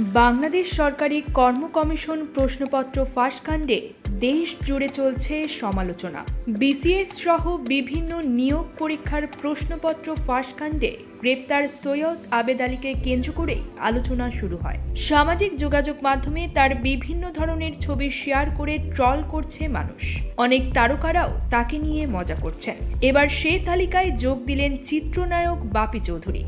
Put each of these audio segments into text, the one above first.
বাংলাদেশ সরকারি কর্ম কমিশন প্রশ্নপত্র ফাঁস কাণ্ডে দেশ জুড়ে চলছে সমালোচনা। বিসিএস সহ বিভিন্ন নিয়োগ পরীক্ষার প্রশ্নপত্র ফাঁস কাণ্ডে গ্রেপ্তার সৈয়দ আবেদ আলীকে কেন্দ্র করেই আলোচনা শুরু হয়। সামাজিক যোগাযোগ মাধ্যমে তার বিভিন্ন ধরনের ছবি শেয়ার করে ট্রল করছে মানুষ। অনেক তারকারাও তাকে নিয়ে মজা করছেন। এবার সে তালিকায় যোগ দিলেন চিত্রনায়ক বাপি চৌধুরী।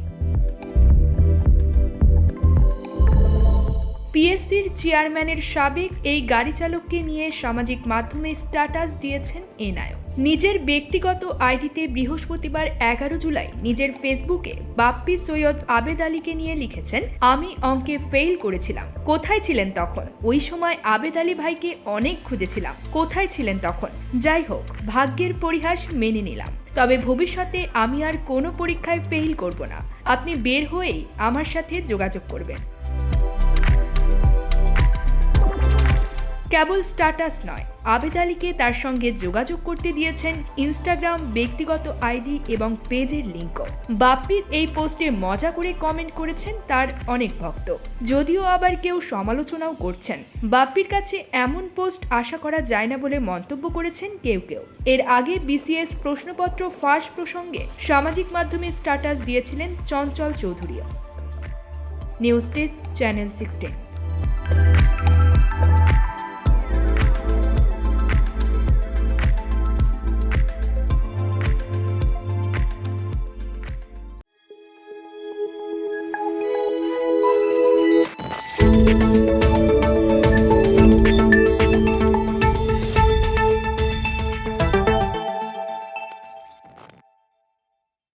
পিএসসির চেয়ারম্যানের সাবেক এই গাড়ি চালককে নিয়ে সামাজিক মাধ্যমে স্ট্যাটাস দিয়েছেন এ নায়ক। নিজের ব্যক্তিগত আইডিতে বৃহস্পতিবার এগারো জুলাই নিজের ফেসবুকে বাপ্পি সৈয়দ আবেদ আলীকে নিয়ে লিখেছেন, আমি অঙ্কে ফেল করেছিলাম। কোথায় ছিলেন তখন? ওই সময় আবেদ আলী ভাইকে অনেক খুঁজেছিলাম। কোথায় ছিলেন তখন? যাই হোক, ভাগ্যের পরিহাস মেনে নিলাম। তবে ভবিষ্যতে আমি আর কোনো পরীক্ষায় ফেল করব না। আপনি বের হয়েই আমার সাথে যোগাযোগ করবেন। কেবল স্ট্যাটাস নয়, আবেদ আলীকে তার সঙ্গে যোগাযোগ করতে দিয়েছেন ইনস্টাগ্রাম, ব্যক্তিগত আইডি এবং পেজের লিঙ্কও। বাপ্পির এই পোস্টে মজা করে কমেন্ট করেছেন তার অনেক ভক্ত। যদিও আবার কেউ সমালোচনাও করছেন। বাপ্পির কাছে এমন পোস্ট আশা করা যায় না বলে মন্তব্য করেছেন কেউ কেউ। এর আগে বিসিএস প্রশ্নপত্র ফাঁস প্রসঙ্গে সামাজিক মাধ্যমে স্ট্যাটাস দিয়েছিলেন Chanchal চৌধুরীও। News desk, channel sixteen.